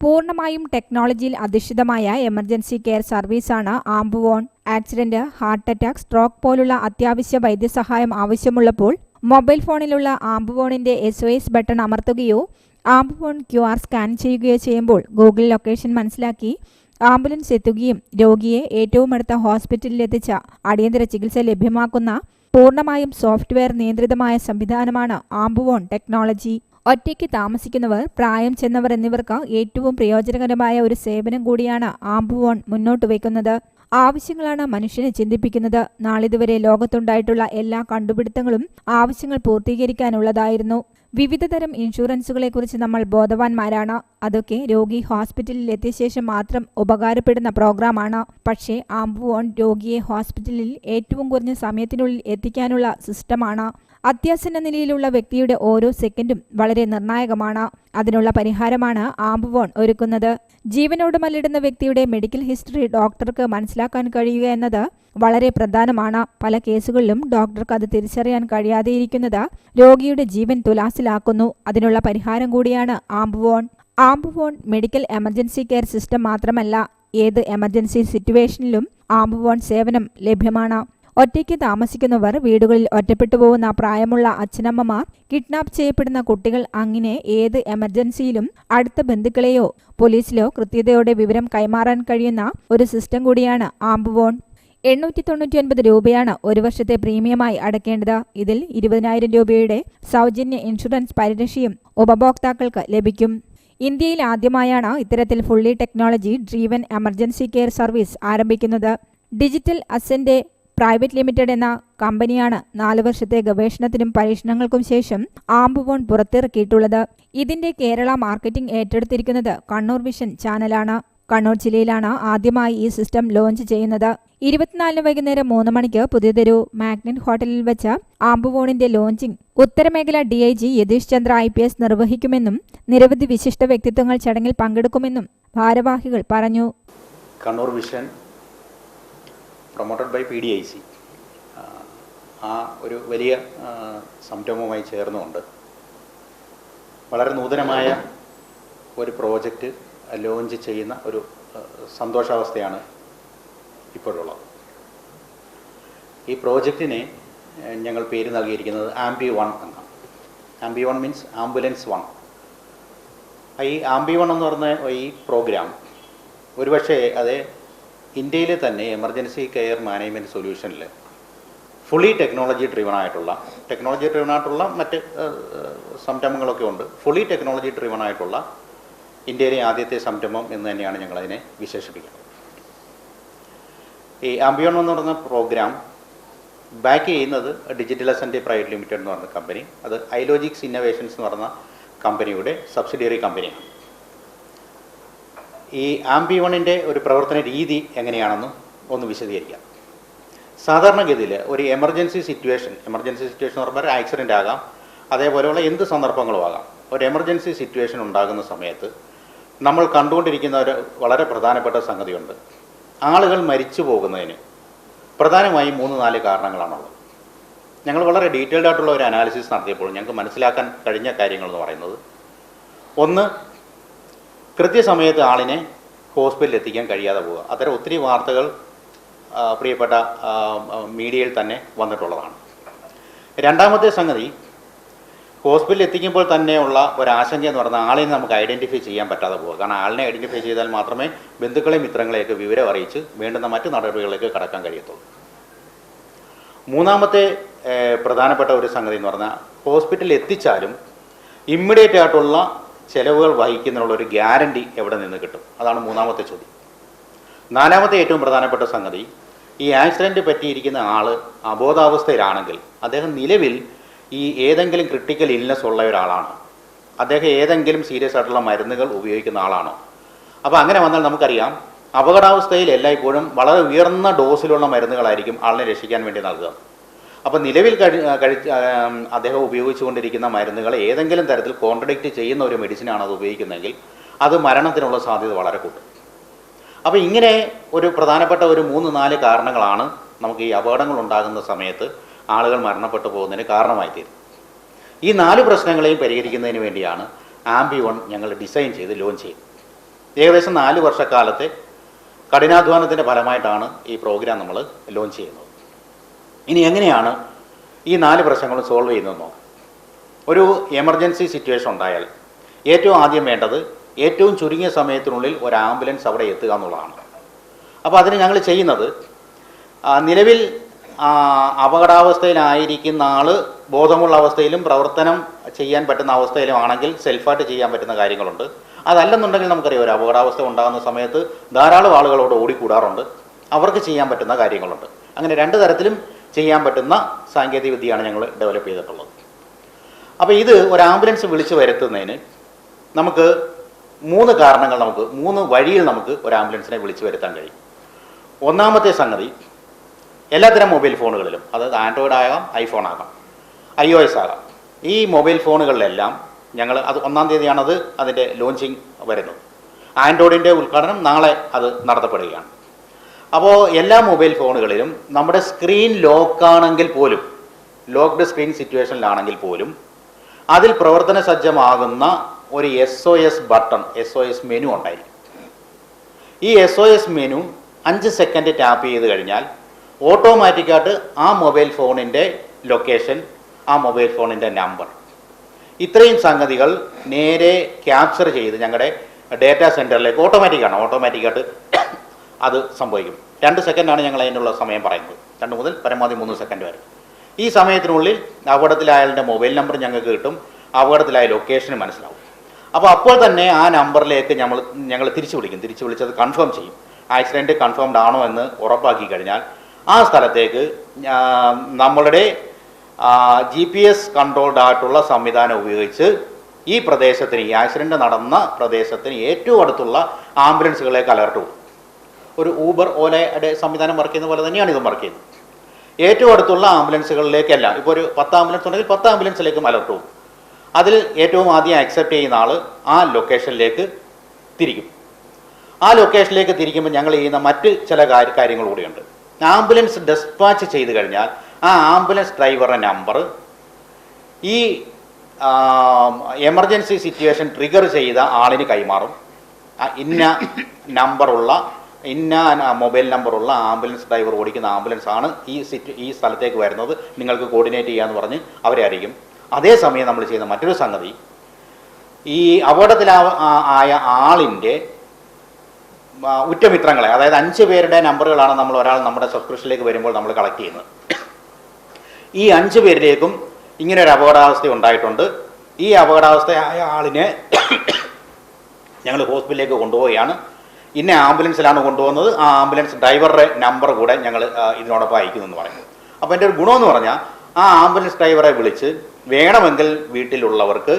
പൂർണമായും ടെക്നോളജിയിൽ അധിഷ്ഠിതമായ എമർജൻസി കെയർ സർവീസാണ് Ambuone accident heart attack stroke പോലുള്ള അത്യാവശ്യ വൈദ്യസഹായം ആവശ്യമുള്ളപ്പോൾ മൊബൈൽ ഫോണിലുള്ള ആംബുവോണിന്റെ എസ് ഒ എസ് ബട്ടൺ അമർത്തുകയോ ആംബുവോൺ ക്യു ആർ സ്കാൻ ചെയ്യുകയോ ചെയ്യുമ്പോൾ ഗൂഗിൾ ലൊക്കേഷൻ മനസ്സിലാക്കി ആംബുലൻസ് എത്തുകയും രോഗിയെ ഏറ്റവും അടുത്ത ഹോസ്പിറ്റലിലെത്തിച്ച അടിയന്തര ചികിത്സ ലഭ്യമാക്കുന്ന പൂർണമായും സോഫ്റ്റ്വെയർ നിയന്ത്രിതമായ സംവിധാനമാണ് ആംബുവോൺ ടെക്നോളജി ഒറ്റയ്ക്ക് താമസിക്കുന്നവർ പ്രായം ചെന്നവർ എന്നിവർക്ക് ഏറ്റവും പ്രയോജനകരമായ ഒരു സേവനം കൂടിയാണ് ആംബുവോൺ മുന്നോട്ട് വയ്ക്കുന്നത്. ആവശ്യങ്ങളാണ് മനുഷ്യനെ ചിന്തിപ്പിക്കുന്നത്. നാളിതുവരെ ലോകത്തുണ്ടായിട്ടുള്ള എല്ലാ കണ്ടുപിടുത്തങ്ങളും ആവശ്യങ്ങൾ പൂർത്തീകരിക്കാനുള്ളതായിരുന്നു. വിവിധ വിവിധതരം ഇൻഷുറൻസുകളെക്കുറിച്ച് നമ്മൾ ബോധവാന്മാരാണ്. അതൊക്കെ രോഗി ഹോസ്പിറ്റലിൽ എത്തിയ ശേഷം മാത്രം ഉപകാരപ്പെടുന്ന പ്രോഗ്രാമാണ്. പക്ഷേ ആംബുവോൺ രോഗിയെ ഹോസ്പിറ്റലിൽ ഏറ്റവും കുറഞ്ഞ സമയത്തിനുള്ളിൽ എത്തിക്കാനുള്ള സിസ്റ്റമാണ്. അത്യാസന്ന നിലയിലുള്ള വ്യക്തിയുടെ ഓരോ സെക്കൻഡും വളരെ നിർണായകമാണ്. അതിനുള്ള പരിഹാരമാണ് ആംബുവോൺ ഒരുക്കുന്നത്. ജീവനോട് മല്ലിടുന്ന വ്യക്തിയുടെ മെഡിക്കൽ ഹിസ്റ്ററി ഡോക്ടർക്ക് മനസ്സിലാക്കാൻ കഴിയുക എന്നത് വളരെ പ്രധാനമാണ്. പല കേസുകളിലും ഡോക്ടർക്ക് അത് തിരിച്ചറിയാൻ കഴിയാതെയിരിക്കുന്നത് രോഗിയുടെ ജീവൻ തുലാസിലാക്കുന്നു. അതിനുള്ള പരിഹാരം കൂടിയാണ് Ambuone Ambuone medical emergency care system മാത്രമല്ല ഏത് എമർജൻസി സിറ്റുവേഷനിലും ആംബുവോൺ സേവനം ലഭ്യമാണ്. ഒറ്റയ്ക്ക് താമസിക്കുന്നവർ വീടുകളിൽ ഒറ്റപ്പെട്ടു പോകുന്ന പ്രായമുള്ള അച്ഛനമ്മമാർ കിഡ്നാപ്പ് ചെയ്യപ്പെടുന്ന കുട്ടികൾ അങ്ങനെ ഏത് എമർജൻസിയിലും അടുത്ത ബന്ധുക്കളെയോ പോലീസിലോ കൃത്യതയോടെ വിവരം കൈമാറാൻ കഴിയുന്ന ഒരു സിസ്റ്റം കൂടിയാണ് ആംബുവോൺ എണ്ണൂറ്റി തൊണ്ണൂറ്റി ഒൻപത് രൂപയാണ് ഒരു വർഷത്തെ പ്രീമിയമായി അടക്കേണ്ടത്. ഇതിൽ ഇരുപതിനായിരം രൂപയുടെ സൗജന്യ ഇൻഷുറൻസ് പരിരക്ഷയും ഉപഭോക്താക്കൾക്ക് ലഭിക്കും. ഇന്ത്യയിൽ ആദ്യമായാണ് ഇത്തരത്തിൽ fully technology driven emergency care service ആരംഭിക്കുന്നത്. ഡിജിറ്റൽ അസെന്റെ പ്രൈവറ്റ് ലിമിറ്റഡ് എന്ന കമ്പനിയാണ് നാല് വർഷത്തെ ഗവേഷണത്തിനും പരീക്ഷണങ്ങൾക്കും ശേഷം ആംബുവോൺ പുറത്തിറക്കിയിട്ടുള്ളത്. ഇതിന്റെ കേരള മാർക്കറ്റിംഗ് ഏറ്റെടുത്തിരിക്കുന്നത് കണ്ണൂർ വിഷൻ ചാനലാണ്. കണ്ണൂർ ജില്ലയിലാണ് ആദ്യമായി ഈ സിസ്റ്റം ലോഞ്ച് ചെയ്യുന്നത്. ഇരുപത്തിനാലിന് വൈകുന്നേരം മൂന്ന് മണിക്ക് പുതിയതൊരു മാഗ്നറ്റ് ഹോട്ടലിൽ വെച്ച ആംബുവോണിന്റെ launching ഉത്തരമേഖല D I G Yathish Chandra I P S നിർവഹിക്കുമെന്നും നിരവധി വിശിഷ്ട വ്യക്തിത്വങ്ങൾ ചടങ്ങിൽ പങ്കെടുക്കുമെന്നും ഭാരവാഹികൾ പറഞ്ഞു. Kannur vision promoted by P D I C ആ ഒരു വലിയ സംരംഭവുമായി ചേർന്നുകൊണ്ട് വളരെ നൂതനമായ ഒരു പ്രോജക്റ്റ് ലോഞ്ച് ചെയ്യുന്ന ഒരു സന്തോഷാവസ്ഥയാണ് ഇപ്പോഴുള്ളത്. ഈ പ്രോജക്റ്റിനെ ഞങ്ങൾ പേര് നൽകിയിരിക്കുന്നത് ആംബി വൺ എന്നാണ്. Ambi one means ambulance one. ഈ ആംബി വൺ എന്ന് പറഞ്ഞ ഈ പ്രോഗ്രാം ഒരുപക്ഷെ അത് ഇന്ത്യയിലെ തന്നെ എമർജൻസി കെയർ മാനേജ്മെന്റ് സൊല്യൂഷനിൽ ഫുള്ളി ടെക്നോളജി ഡ്രിവൺ ആയിട്ടുള്ള ടെക്നോളജി ഡ്രിവൺ ആയിട്ടുള്ള മറ്റ് സംരംഭങ്ങളൊക്കെ ഉണ്ട്. ഫുള്ളി ടെക്നോളജി ഡ്രിവൺ ആയിട്ടുള്ള ഇന്ത്യയിലെ ആദ്യത്തെ സംരംഭം എന്ന് തന്നെയാണ് ഞങ്ങളതിനെ വിശേഷിപ്പിക്കുന്നത്. ഈ ആംബിയോൺ എന്ന് പറയുന്ന പ്രോഗ്രാം ബാക്ക് ചെയ്യുന്നത് ഡിജിറ്റൽ അസന്റെ പ്രൈവറ്റ് ലിമിറ്റഡ് എന്ന് പറയുന്ന കമ്പനി അത് ഐലോജിക്സ് ഇന്നോവേഷൻസ് എന്ന് പറയുന്ന കമ്പനിയുടെ സബ്സിഡിയറി കമ്പനിയാണ് ഈ ആംബി വണിന്റെ ഒരു പ്രവർത്തന രീതി എങ്ങനെയാണെന്ന് ഒന്ന് വിശദീകരിക്കാം. സാധാരണഗതിയിൽ ഒരു എമർജൻസി സിറ്റുവേഷൻ എമർജൻസി സിറ്റുവേഷൻ എന്ന് പറഞ്ഞാൽ ആക്സിഡന്റ് ആകാം അതേപോലെയുള്ള എന്ത് സന്ദർഭങ്ങളും ആകാം. ഒരു എമർജൻസി സിറ്റുവേഷൻ ഉണ്ടാകുന്ന സമയത്ത് നമ്മൾ കണ്ടുകൊണ്ടിരിക്കുന്ന ഒരു വളരെ പ്രധാനപ്പെട്ട സംഗതിയുണ്ട്. ആളുകൾ മരിച്ചു പോകുന്നതിന് പ്രധാനമായും മൂന്ന് നാല് കാരണങ്ങളാണുള്ളത്. ഞങ്ങൾ വളരെ ഡീറ്റെയിൽഡ് ആയിട്ടുള്ള ഒരു അനാലിസിസ് നടത്തിയപ്പോൾ ഞങ്ങൾക്ക് മനസ്സിലാക്കാൻ കഴിഞ്ഞ കാര്യങ്ങളെന്ന് പറയുന്നത് ഒന്ന് കൃത്യസമയത്ത് ആളിനെ ഹോസ്പിറ്റലിൽ എത്തിക്കാൻ കഴിയാതെ പോവുക. അത്തരം ഒത്തിരി വാർത്തകൾ പ്രിയപ്പെട്ട മീഡിയയിൽ തന്നെ വന്നിട്ടുള്ളതാണ്. രണ്ടാമത്തെ സംഗതി ഹോസ്പിറ്റലിൽ എത്തിക്കുമ്പോൾ തന്നെയുള്ള ഒരാശങ്ക എന്ന് പറഞ്ഞാൽ ആളിനെ നമുക്ക് ഐഡന്റിഫൈ ചെയ്യാൻ പറ്റാതെ പോവുക. കാരണം ആളിനെ ഐഡന്റിഫൈ ചെയ്താൽ മാത്രമേ ബന്ധുക്കളെയും മിത്രങ്ങളെയൊക്കെ വിവരം അറിയിച്ച് വേണ്ടുന്ന മറ്റ് നടപടികളിലേക്ക് കടക്കാൻ കഴിയത്തുള്ളൂ. മൂന്നാമത്തെ പ്രധാനപ്പെട്ട ഒരു സംഗതി എന്ന് പറഞ്ഞാൽ ഹോസ്പിറ്റലിൽ എത്തിച്ചാലും ഇമ്മീഡിയറ്റ് ആയിട്ടുള്ള ചെലവുകൾ വഹിക്കുന്നതിനുള്ള ഒരു ഗ്യാരണ്ടി എവിടെ നിന്ന് കിട്ടും? അതാണ് മൂന്നാമത്തെ ചോദ്യം. നാലാമത്തെ ഏറ്റവും പ്രധാനപ്പെട്ട സംഗതി ഈ ആക്സിഡന്റ് പറ്റിയിരിക്കുന്ന ആൾ അബോധാവസ്ഥയിലാണെങ്കിൽ അദ്ദേഹം നിലവിൽ ഈ ഏതെങ്കിലും ക്രിട്ടിക്കൽ ഇൽനെസ് ഉള്ള ഒരാളാണ്. അദ്ദേഹം ഏതെങ്കിലും സീരിയസ് ആയിട്ടുള്ള മരുന്നുകൾ ഉപയോഗിക്കുന്ന ആളാണോ? അപ്പോൾ അങ്ങനെ വന്നാൽ നമുക്കറിയാം അപകടാവസ്ഥയിൽ എല്ലായ്പ്പോഴും വളരെ ഉയർന്ന ഡോസിലുള്ള മരുന്നുകളായിരിക്കും ആളിനെ രക്ഷിക്കാൻ വേണ്ടി നൽകുക. അപ്പോൾ നിലവിൽ കഴി കഴിച്ച് അദ്ദേഹം ഉപയോഗിച്ചുകൊണ്ടിരിക്കുന്ന മരുന്നുകൾ ഏതെങ്കിലും തരത്തിൽ കോൺട്രഡിക്റ്റ് ചെയ്യുന്ന ഒരു മെഡിസിനാണ് അത് ഉപയോഗിക്കുന്നതെങ്കിൽ അത് മരണത്തിനുള്ള സാധ്യത വളരെ കൂട്ടും അപ്പോൾ ഇങ്ങനെ ഒരു പ്രധാനപ്പെട്ട ഒരു മൂന്ന് നാല് കാരണങ്ങളാണ് നമുക്ക് ഈ അപകടങ്ങൾ ഉണ്ടാകുന്ന സമയത്ത് ആളുകൾ മരണപ്പെട്ടു പോകുന്നതിന് കാരണമായി തീരും ഈ നാല് പ്രശ്നങ്ങളെയും പരിഹരിക്കുന്നതിന് വേണ്ടിയാണ് ആംബി വൺ ഞങ്ങൾ ഡിസൈൻ ചെയ്ത് ലോഞ്ച് ചെയ്തത് ഏകദേശം നാല് വർഷക്കാലത്തെ കഠിനാധ്വാനത്തിന്റെ ഫലമായിട്ടാണ് ഈ പ്രോഗ്രാം നമ്മൾ ലോഞ്ച് ചെയ്യുന്നത്. ഇനി എങ്ങനെയാണ് ഈ നാല് പ്രശ്നങ്ങളും സോൾവ് ചെയ്യുന്നത് നോക്കാം. ഒരു എമർജൻസി സിറ്റുവേഷൻ ഉണ്ടായാൽ ഏറ്റവും ആദ്യം വേണ്ടത് ഏറ്റവും ചുരുങ്ങിയ സമയത്തിനുള്ളിൽ ഒരു ആംബുലൻസ് അവിടെ എത്തുക എന്നുള്ളതാണ്. അപ്പോൾ അതിന് ഞങ്ങൾ ചെയ്യുന്നത് നിലവിൽ അപകടാവസ്ഥയിലായിരിക്കുന്ന ആൾ ബോധമുള്ള അവസ്ഥയിലും പ്രവർത്തനം ചെയ്യാൻ പറ്റുന്ന അവസ്ഥയിലും ആണെങ്കിൽ സെൽഫായിട്ട് ചെയ്യാൻ പറ്റുന്ന കാര്യങ്ങളുണ്ട്. അതല്ലെന്നുണ്ടെങ്കിൽ നമുക്കറിയാം ഒരു അപകടാവസ്ഥ ഉണ്ടാകുന്ന സമയത്ത് ധാരാളം ആളുകളോട് ഓടിക്കൂടാറുണ്ട്. അവർക്ക് ചെയ്യാൻ പറ്റുന്ന കാര്യങ്ങളുണ്ട്. അങ്ങനെ രണ്ട് തരത്തിലും ചെയ്യാൻ പറ്റുന്ന സാങ്കേതിക വിദ്യയാണ് ഞങ്ങൾ ഡെവലപ്പ് ചെയ്തിട്ടുള്ളത്. അപ്പോൾ ഇത് ഒരു ആംബുലൻസ് വിളിച്ചു വരുത്തുന്നതിന് നമുക്ക് മൂന്ന് കാരണങ്ങൾ നമുക്ക് മൂന്ന് വഴിയിൽ നമുക്ക് ഒരു ആംബുലൻസിനെ വിളിച്ചു വരുത്താൻ കഴിയും. ഒന്നാമത്തെ സംഗതി എല്ലാത്തരം മൊബൈൽ ഫോണുകളിലും അതായത് ആൻഡ്രോയിഡ് ആകാം ഐഫോൺ ആകാം ഐ ഒ എസ് ആകാം ഈ മൊബൈൽ ഫോണുകളിലെല്ലാം ഞങ്ങൾ അത് ഒന്നാം തീയതിയാണത് അതിന്റെ ലോഞ്ചിങ് വരുന്നത്. ആൻഡ്രോയിഡിന്റെ ഉദ്ഘാടനം നാളെ അത് നടത്തപ്പെടുകയാണ്. അപ്പോൾ എല്ലാ മൊബൈൽ ഫോണുകളിലും നമ്മുടെ സ്ക്രീൻ ലോക്ക് ലോക്കാണെങ്കിൽ പോലും ലോക്ക്ഡ് സ്ക്രീൻ സിറ്റുവേഷനിലാണെങ്കിൽ പോലും അതിൽ പ്രവർത്തന സജ്ജമാകുന്ന ഒരു S O S button S O S menu ഉണ്ടായിരിക്കും. ഈ എസ് ഒ എസ് മെനു അഞ്ച് സെക്കൻഡ് ടാപ്പ് ചെയ്ത് കഴിഞ്ഞാൽ ഓട്ടോമാറ്റിക്കായിട്ട് ആ മൊബൈൽ ഫോണിന്റെ ലൊക്കേഷൻ ആ മൊബൈൽ ഫോണിന്റെ നമ്പർ ഇത്രയും സംഗതികൾ നേരെ ക്യാപ്ചർ ചെയ്ത് ഞങ്ങളുടെ ഡേറ്റാ സെന്ററിലേക്ക് ഓട്ടോമാറ്റിക്കാണ് ഓട്ടോമാറ്റിക്കായിട്ട് അത് സംഭവിക്കും. രണ്ട് സെക്കൻഡാണ് ഞങ്ങൾ അതിനുള്ള സമയം പറയുന്നത്. രണ്ട് മുതൽ പരമാവധി മൂന്ന് സെക്കൻഡ് വരെ. ഈ സമയത്തിനുള്ളിൽ അപകടത്തിലായാലിന്റെ മൊബൈൽ നമ്പർ ഞങ്ങൾക്ക് കിട്ടും. അപകടത്തിലായ ലൊക്കേഷന് മനസ്സിലാവും. അപ്പോൾ അപ്പോൾ തന്നെ ആ നമ്പറിലേക്ക് ഞങ്ങൾ ഞങ്ങൾ തിരിച്ചു വിളിക്കും. തിരിച്ചു വിളിച്ചത് കൺഫേം ചെയ്യും. ആക്സിഡന്റ് കൺഫേംഡ് ആണോ എന്ന് ഉറപ്പാക്കി കഴിഞ്ഞാൽ ആ സ്ഥലത്തേക്ക് നമ്മളുടെ ജി പി എസ് കൺട്രോൾഡ് ആയിട്ടുള്ള സംവിധാനം ഉപയോഗിച്ച് ഈ പ്രദേശത്തിന് ഈ ആക്സിഡന്റ് നടന്ന പ്രദേശത്തിന് ഏറ്റവും അടുത്തുള്ള ആംബുലൻസുകളിലേക്ക് അലർട്ട് പോകും ഒരു ഊബർ ഓലയുടെ സംവിധാനം വർക്ക് ചെയ്യുന്ന പോലെ തന്നെയാണ് ഇതും വർക്ക് ചെയ്യുന്നത്. ഏറ്റവും അടുത്തുള്ള ആംബുലൻസുകളിലേക്കല്ല. ഇപ്പോൾ ഒരു പത്ത് ആംബുലൻസ് ഉണ്ടെങ്കിൽ പത്ത് ആംബുലൻസിലേക്കും അലർട്ട്. പോകും അതിൽ ഏറ്റവും ആദ്യം അക്സെപ്റ്റ് ചെയ്യുന്ന ആൾ ആ ലൊക്കേഷനിലേക്ക് തിരിക്കും. ആ ലൊക്കേഷനിലേക്ക് തിരിക്കുമ്പോൾ ഞങ്ങൾ ചെയ്യുന്ന മറ്റ് ചില കാര്യ- കാര്യങ്ങൾ കൂടിയുണ്ട്. ആംബുലൻസ് ഡെസ്പാച്ച് ചെയ്ത് കഴിഞ്ഞാൽ ആ ആംബുലൻസ് ഡ്രൈവറുടെ നമ്പർ ഈ എമർജൻസി സിറ്റുവേഷൻ ട്രിഗർ ചെയ്ത ആളിന് കൈമാറും. ഇന്ന നമ്പറുള്ള ഇന്ന മൊബൈൽ നമ്പറുള്ള ആംബുലൻസ് ഡ്രൈവർ ഓടിക്കുന്ന ആംബുലൻസ് ആണ് ഈ സിറ്റ് ഈ സ്ഥലത്തേക്ക് വരുന്നത്. നിങ്ങൾക്ക് കോർഡിനേറ്റ് ചെയ്യാന്ന് പറഞ്ഞ് അവരെ അറിയിക്കും. അതേസമയം നമ്മൾ ചെയ്യുന്ന മറ്റൊരു സംഗതി ഈ അപകടത്തിലാ ആ- ആയ ആളിന്റെ ഉറ്റമിത്രങ്ങളെ അതായത് അഞ്ച് പേരുടെ നമ്പറുകളാണ് നമ്മൾ ഒരാൾ നമ്മുടെ സബ്സ്ക്രിപ്ഷനിലേക്ക് വരുമ്പോൾ നമ്മൾ കളക്ട് ചെയ്യുന്നത്. ഈ അഞ്ച് പേരിലേക്കും ഇങ്ങനെ ഒരു അപകടാവസ്ഥ ഉണ്ടായിട്ടുണ്ട്. ഈ അപകടാവസ്ഥയായ ആളിനെ ഞങ്ങൾ ഹോസ്പിറ്റലിലേക്ക് കൊണ്ടുപോവുകയാണ്. ഇന്ന ആംബുലൻസിലാണ് കൊണ്ടുപോകുന്നത്. ആ ആംബുലൻസ് ഡ്രൈവറുടെ നമ്പർ കൂടെ ഞങ്ങൾ ഇതിനോടൊപ്പം അയക്കുന്നു എന്ന് പറയുന്നത് അപ്പോൾ എന്റെ ഒരു ഗുണമെന്ന് പറഞ്ഞാൽ ആ ആംബുലൻസ് ഡ്രൈവറെ വിളിച്ച് വേണമെങ്കിൽ വീട്ടിലുള്ളവർക്ക്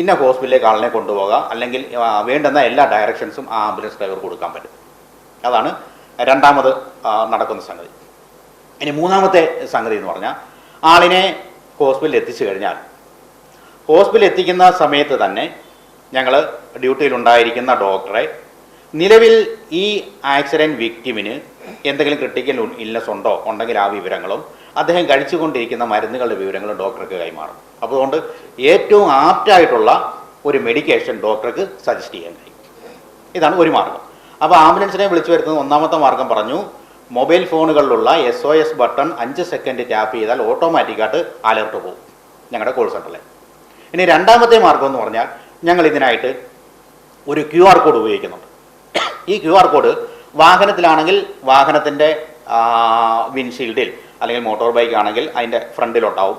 ഇന്ന ഹോസ്പിറ്റലിലേക്ക് ആളിനെ കൊണ്ടുപോകാം. അല്ലെങ്കിൽ വേണ്ടുന്ന എല്ലാ ഡയറക്ഷൻസും ആ ആംബുലൻസ് ഡ്രൈവർ കൊടുക്കാൻ പറ്റും. അതാണ് രണ്ടാമത് നടക്കുന്ന സംഗതി. ഇനി മൂന്നാമത്തെ സംഗതി എന്ന് പറഞ്ഞാൽ ആളിനെ ഹോസ്പിറ്റലിൽ എത്തിച്ചു കഴിഞ്ഞാൽ ഹോസ്പിറ്റലിൽ എത്തിക്കുന്ന സമയത്ത് തന്നെ ഞങ്ങൾ ഡ്യൂട്ടിയിലുണ്ടായിരിക്കുന്ന ഡോക്ടറെ നിലവിൽ ഈ ആക്സിഡന്റ് വിക്ടിമിന് എന്തെങ്കിലും ക്രിട്ടിക്കൽ ഇല്ലസ് ഉണ്ടോ? ഉണ്ടെങ്കിൽ ആ വിവരങ്ങളും അദ്ദേഹം കഴിച്ചുകൊണ്ടിരിക്കുന്ന മരുന്നുകളുടെ വിവരങ്ങളും ഡോക്ടർക്ക് കൈമാറും. അപ്പോൾ അതുകൊണ്ട് ഏറ്റവും ആപ്റ്റായിട്ടുള്ള ഒരു മെഡിക്കേഷൻ ഡോക്ടർക്ക് സജസ്റ്റ് ചെയ്യാൻ കഴിയും. ഇതാണ് ഒരു മാർഗം. അപ്പോൾ ആംബുലൻസിനെ വിളിച്ചു വരുത്തുന്ന ഒന്നാമത്തെ മാർഗം പറഞ്ഞു മൊബൈൽ ഫോണുകളിലുള്ള എസ് ഒ എസ് ബട്ടൺ അഞ്ച് സെക്കൻഡ് ടാപ്പ് ചെയ്താൽ ഓട്ടോമാറ്റിക്കായിട്ട് അലർട്ട് പോകും ഞങ്ങളുടെ കോൾ സെന്ററിൽ ഇനി രണ്ടാമത്തെ മാർഗം എന്ന് പറഞ്ഞാൽ ഞങ്ങൾ ഇതിനായിട്ട് ഒരു ക്യു ആർ കോഡ് ഉപയോഗിക്കുന്നുണ്ട്. ഈ ക്യു ആർ കോഡ് വാഹനത്തിലാണെങ്കിൽ വാഹനത്തിന്റെ വിൻഷീൽഡിൽ അല്ലെങ്കിൽ മോട്ടോർ ബൈക്ക് ആണെങ്കിൽ അതിന്റെ ഫ്രണ്ടിലുണ്ടാവും.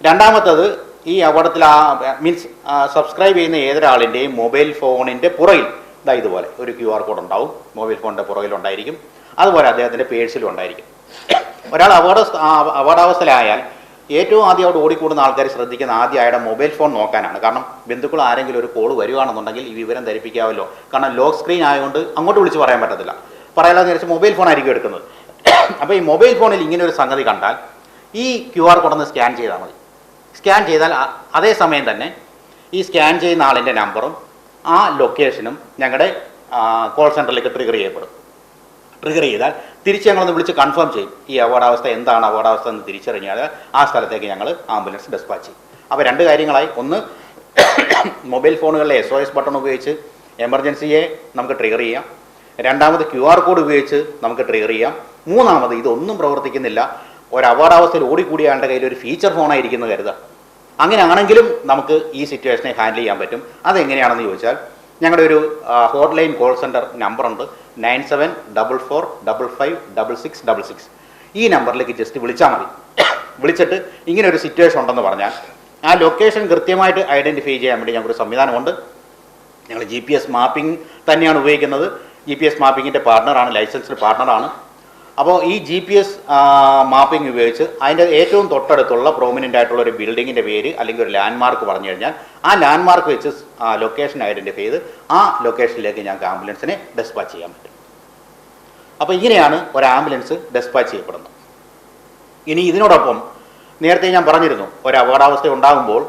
രണ്ടാമത്തത് ഈ അപകടത്തിൽ ആ മീൻസ് സബ്സ്ക്രൈബ് ചെയ്യുന്ന ഏതൊരാളിന്റെയും മൊബൈൽ ഫോണിന്റെ പുറകിൽ ഇതാ ഇതുപോലെ ഒരു ക്യു ആർ കോഡ് ഉണ്ടാവും മൊബൈൽ ഫോണിന്റെ പുറകിലുണ്ടായിരിക്കും അതുപോലെ അദ്ദേഹത്തിന്റെ പേഴ്സിലും ഉണ്ടായിരിക്കും. ഒരാൾ അപകട അപകടാവസ്ഥയിലായാൽ ഏറ്റവും ആദ്യം അവിടെ ഓടിക്കൂടുന്ന ആൾക്കാർ ശ്രദ്ധിക്കുന്ന ആദ്യം അയാളുടെ മൊബൈൽ ഫോൺ നോക്കാനാണ്. കാരണം ബന്ധുക്കൾ ആരെങ്കിലും ഒരു കോൾ വരുവാണെന്നുണ്ടെങ്കിൽ ഈ വിവരം ധരിപ്പിക്കാമല്ലോ. കാരണം ലോക്ക് സ്ക്രീൻ ആയതുകൊണ്ട് അങ്ങോട്ട് വിളിച്ച് പറയാൻ പറ്റത്തില്ല. പറയാതെ വിചാരിച്ച് മൊബൈൽ ഫോൺ ആയിരിക്കും എടുക്കുന്നത്. അപ്പോൾ ഈ മൊബൈൽ ഫോണിൽ ഇങ്ങനെ ഒരു സംഗതി കണ്ടാൽ ഈ ക്യു ആർ കോഡ് ഒന്ന് സ്കാൻ ചെയ്താൽ മതി. സ്കാൻ ചെയ്താൽ അതേ സമയം തന്നെ ഈ സ്കാൻ ചെയ്യുന്ന ആളിന്റെ നമ്പറും ആ ലൊക്കേഷനും ഞങ്ങളുടെ കോൾ സെന്ററിലേക്ക് ട്രിഗർ ചെയ്യപ്പെടും. ട്രിഗർ ചെയ്താൽ തിരിച്ച് ഞങ്ങളൊന്ന് വിളിച്ച് കൺഫേം ചെയ്യും. ഈ അപകടാവസ്ഥ എന്താണ്? അപകടാവസ്ഥ എന്ന് തിരിച്ചറിഞ്ഞാൽ ആ സ്ഥലത്തേക്ക് ഞങ്ങൾ ആംബുലൻസ് ഡെസ്പാച്ച് ചെയ്യും. അപ്പോൾ രണ്ട് കാര്യങ്ങളായി. ഒന്ന് മൊബൈൽ ഫോണുകളിലെ എസ് ഒ എസ് ബട്ടൺ ഉപയോഗിച്ച് എമർജൻസിയെ നമുക്ക് ട്രിഗർ ചെയ്യാം. രണ്ടാമത് ക്യു ആർ കോഡ് ഉപയോഗിച്ച് നമുക്ക് ട്രിഗർ ചെയ്യാം. മൂന്നാമത് ഇതൊന്നും പ്രവർത്തിക്കുന്നില്ല. ഒരു അപകടാവസ്ഥയിൽ ഓടിക്കൂടി ആളുടെ കയ്യിൽ ഒരു ഫീച്ചർ ഫോണായിരിക്കുന്നത് കരുതുക. അങ്ങനെയാണെങ്കിലും നമുക്ക് ഈ സിറ്റുവേഷനെ ഹാൻഡിൽ ചെയ്യാൻ പറ്റും. അതെങ്ങനെയാണെന്ന് ചോദിച്ചാൽ ഞങ്ങളുടെ ഒരു hotline call centre നമ്പറുണ്ട് nine seven double four double five double six double six ഈ നമ്പറിലേക്ക് ജസ്റ്റ് വിളിച്ചാൽ മതി. വിളിച്ചിട്ട് ഇങ്ങനെ ഒരു സിറ്റുവേഷൻ ഉണ്ടെന്ന് പറഞ്ഞാൽ ആ ലൊക്കേഷൻ കൃത്യമായിട്ട് ഐഡന്റിഫൈ ചെയ്യാൻ വേണ്ടി ഞങ്ങൾക്കൊരു സംവിധാനമുണ്ട്. ഞങ്ങൾ ജി പി എസ് മാപ്പിംഗ് തന്നെയാണ് ഉപയോഗിക്കുന്നത്. ജി പി എസ് മാപ്പിങ്ങിന്റെ പാർട്ണറാണ് ലൈസൻസ്ഡ് പാർട്ണറാണ് അപ്പോൾ ഈ ജി പി എസ് മാപ്പിംഗ് ഉപയോഗിച്ച് അതിന്റെ ഏറ്റവും തൊട്ടടുത്തുള്ള പ്രോമിനന്റ് ആയിട്ടുള്ള ഒരു ബിൽഡിങ്ങിന്റെ പേര് അല്ലെങ്കിൽ ഒരു ലാൻഡ്മാർക്ക് പറഞ്ഞു കഴിഞ്ഞാൽ ആ ലാൻഡ് മാർക്ക് വെച്ച് ആ ലൊക്കേഷൻ ഐഡന്റിഫൈ ചെയ്ത് ആ ലൊക്കേഷനിലേക്ക് ഞങ്ങൾക്ക് ആംബുലൻസിനെ ഡെസ്പാച്ച് ചെയ്യാൻ പറ്റും. അപ്പോൾ ഇങ്ങനെയാണ് ഒരു ആംബുലൻസ് ഡെസ്പാച്ച് ചെയ്യപ്പെടുന്നത്. ഇനി ഇതിനോടൊപ്പം നേരത്തെ ഞാൻ പറഞ്ഞിരുന്നു ഒരു അപകടാവസ്ഥ ഉണ്ടാകുമ്പോൾ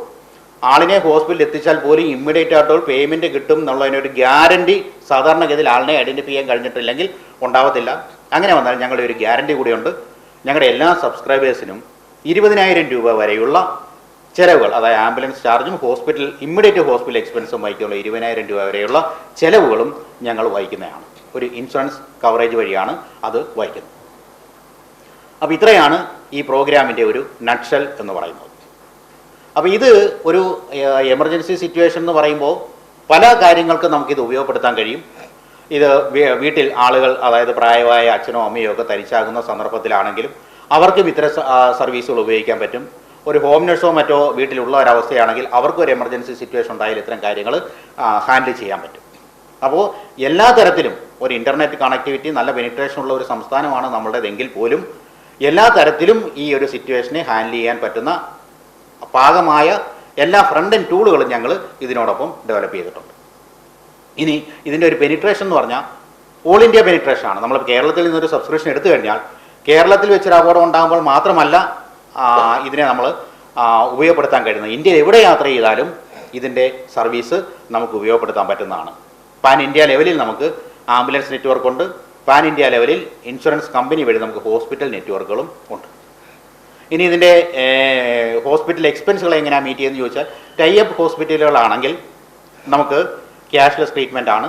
ആളിനെ ഹോസ്പിറ്റലിൽ എത്തിച്ചാൽ പോലും ഇമ്മീഡിയറ്റ് ആയിട്ട് പേയ്മെന്റ് കിട്ടും എന്നുള്ളതിനൊരു ഗ്യാരണ്ടി സാധാരണഗതിയിൽ ആളിനെ ഐഡന്റിഫൈ ചെയ്യാൻ കഴിഞ്ഞിട്ടില്ലെങ്കിൽ ഉണ്ടാവത്തില്ല. അങ്ങനെ വന്നാൽ ഞങ്ങളുടെ ഒരു ഗ്യാരണ്ടി കൂടിയുണ്ട്. ഞങ്ങളുടെ എല്ലാ സബ്സ്ക്രൈബേഴ്സിനും ഇരുപതിനായിരം രൂപ വരെയുള്ള ചിലവുകൾ അതായത് ആംബുലൻസ് ചാർജും ഹോസ്പിറ്റൽ ഇമ്മീഡിയറ്റ് ഹോസ്പിറ്റൽ എക്സ്പെൻസും വഹിക്കുന്ന ഇരുപതിനായിരം രൂപ വരെയുള്ള ചെലവുകളും ഞങ്ങൾ വഹിക്കുന്നതാണ്. ഒരു ഇൻഷുറൻസ് കവറേജ് വഴിയാണ് അത് വഹിക്കുന്നത്. അപ്പോൾ ഇത്രയാണ് ഈ പ്രോഗ്രാമിന്റെ ഒരു നക്ഷൽ എന്ന് പറയുന്നത്. അപ്പോൾ ഇത് ഒരു എമർജൻസി സിറ്റുവേഷൻ എന്ന് പറയുമ്പോൾ പല കാര്യങ്ങൾക്ക് നമുക്കിത് ഉപയോഗപ്പെടുത്താൻ കഴിയും. ഇത് വീട്ടിൽ ആളുകൾ അതായത് പ്രായമായ അച്ഛനോ അമ്മയോ ഒക്കെ തരിച്ചാകുന്ന സന്ദർഭത്തിലാണെങ്കിലും അവർക്കും ഇത്തരം സർവീസുകൾ ഉപയോഗിക്കാൻ പറ്റും. ഒരു ഹോം നഴ്സോ മറ്റോ വീട്ടിലുള്ള ഒരവസ്ഥയാണെങ്കിൽ അവർക്കും ഒരു എമർജൻസി സിറ്റുവേഷൻ ഉണ്ടായാൽ ഇത്തരം കാര്യങ്ങൾ ഹാൻഡിൽ ചെയ്യാൻ പറ്റും. അപ്പോൾ എല്ലാ തരത്തിലും ഒരു ഇന്റർനെറ്റ് കണക്ടിവിറ്റി നല്ല പെനിട്രേഷൻ ഉള്ള ഒരു സംസ്ഥാനമാണ് നമ്മുടേതെങ്കിൽ പോലും എല്ലാ തരത്തിലും ഈ ഒരു സിറ്റുവേഷനെ ഹാൻഡിൽ ചെയ്യാൻ പറ്റുന്ന പാകമായ എല്ലാ ഫ്രണ്ട് ആൻഡ് ടൂളുകളും ഞങ്ങൾ ഇതിനോടൊപ്പം ഡെവലപ്പ് ചെയ്തിട്ടുണ്ട്. ഇനി ഇതിന്റെ ഒരു പെനിട്രേഷൻ എന്ന് പറഞ്ഞാൽ ഓൾ ഇന്ത്യ പെനിട്രേഷൻ ആണ്. നമ്മൾ കേരളത്തിൽ നിന്നൊരു സബ്സ്ക്രിപ്ഷൻ എടുത്തു കഴിഞ്ഞാൽ കേരളത്തിൽ വെച്ചൊരു അപകടം ഉണ്ടാകുമ്പോൾ മാത്രമല്ല ഇതിനെ നമ്മൾ ഉപയോഗപ്പെടുത്താൻ കഴിയുന്നത്. ഇന്ത്യയിൽ എവിടെ യാത്ര ചെയ്താലും ഇതിന്റെ സർവീസ് നമുക്ക് ഉപയോഗപ്പെടുത്താൻ പറ്റുന്നതാണ്. പാൻ ഇന്ത്യ ലെവലിൽ നമുക്ക് ആംബുലൻസ് നെറ്റ്വർക്ക് ഉണ്ട്. പാൻ ഇന്ത്യ ലെവലിൽ ഇൻഷുറൻസ് കമ്പനി വഴി നമുക്ക് ഹോസ്പിറ്റൽ നെറ്റ്വർക്കുകളും ഉണ്ട്. ഇനി ഇതിന്റെ ഹോസ്പിറ്റൽ എക്സ്പെൻസുകൾ എങ്ങനെയാണ് മീറ്റ് ചെയ്യുന്നത് ചോദിച്ചാൽ ടൈപ്പ് ഹോസ്പിറ്റലുകളാണെങ്കിൽ നമുക്ക് ക്യാഷ്ലെസ് ട്രീറ്റ്മെന്റ് ആണ്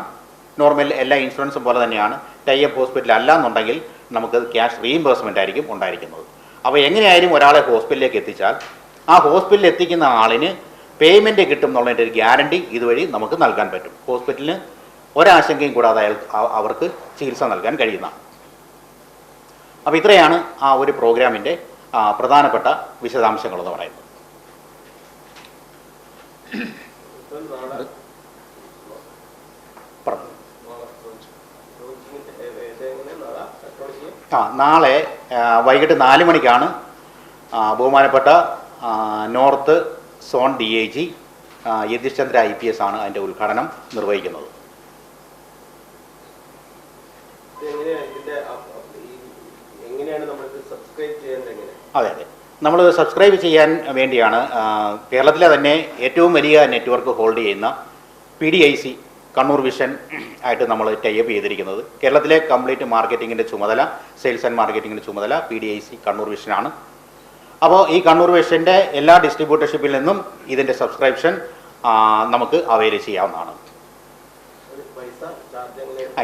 നോർമൽ എല്ലാ ഇൻഷുറൻസും പോലെ തന്നെയാണ്. ടൈപ്പ് ഹോസ്പിറ്റൽ അല്ല എന്നുണ്ടെങ്കിൽ നമുക്ക് ക്യാഷ് റീഇംബേഴ്സ്മെന്റ് ആയിരിക്കും ഉണ്ടായിരിക്കുന്നത്. അപ്പോൾ എങ്ങനെയായാലും ഒരാളെ ഹോസ്പിറ്റലിലേക്ക് എത്തിച്ചാൽ ആ ഹോസ്പിറ്റലിൽ എത്തിക്കുന്ന ആളിന് പേയ്മെന്റ് കിട്ടും എന്നുള്ളതിന്റെ ഒരു ഗ്യാരണ്ടി ഇതുവഴി നമുക്ക് നൽകാൻ പറ്റും. ഹോസ്പിറ്റലിന് ഒരാശങ്കയും കൂടാതെ അയാൾ അവർക്ക് ചികിത്സ നൽകാൻ കഴിയുന്നതാണ് അപ്പോൾ ഇത്രയാണ് ആ ഒരു പ്രോഗ്രാമിന്റെ പ്രധാനപ്പെട്ട വിശദാംശങ്ങൾ എന്ന് പറയുന്നത് ഇപ്പം നാളെ പറഞ്ഞു ലോഞ്ചിങ്ങിന്റെ ഇതെങ്ങനെ നാളെ ടെക്നോളജി ആ നാളെ വൈകിട്ട് നാല് മണിക്കാണ് ബഹുമാനപ്പെട്ട north zone D I G Yathish Chandra I P S ആണ് അതിന്റെ ഉദ്ഘാടനം നിർവഹിക്കുന്നത്. അതെ അതെ. നമ്മൾ സബ്സ്ക്രൈബ് ചെയ്യാൻ വേണ്ടിയാണ് കേരളത്തിലെ തന്നെ ഏറ്റവും വലിയ നെറ്റ്വർക്ക് ഹോൾഡ് ചെയ്യുന്ന P D I C Kannur Vision ആയിട്ട് നമ്മൾ ടൈപ്പ് ചെയ്തിരിക്കുന്നത്. കേരളത്തിലെ കംപ്ലീറ്റ് മാർക്കറ്റിങ്ങിന്റെ ചുമതല സെയിൽസ് ആൻഡ് മാർക്കറ്റിങ്ങിന്റെ ചുമതല P D I C Kannur വിഷനാണ്. അപ്പോൾ ഈ കണ്ണൂർ വിഷന്റെ എല്ലാ ഡിസ്ട്രിബ്യൂട്ടർഷിപ്പിൽ നിന്നും ഇതിന്റെ സബ്സ്ക്രിപ്ഷൻ നമുക്ക് അവൈൽ ചെയ്യാവുന്നതാണ്.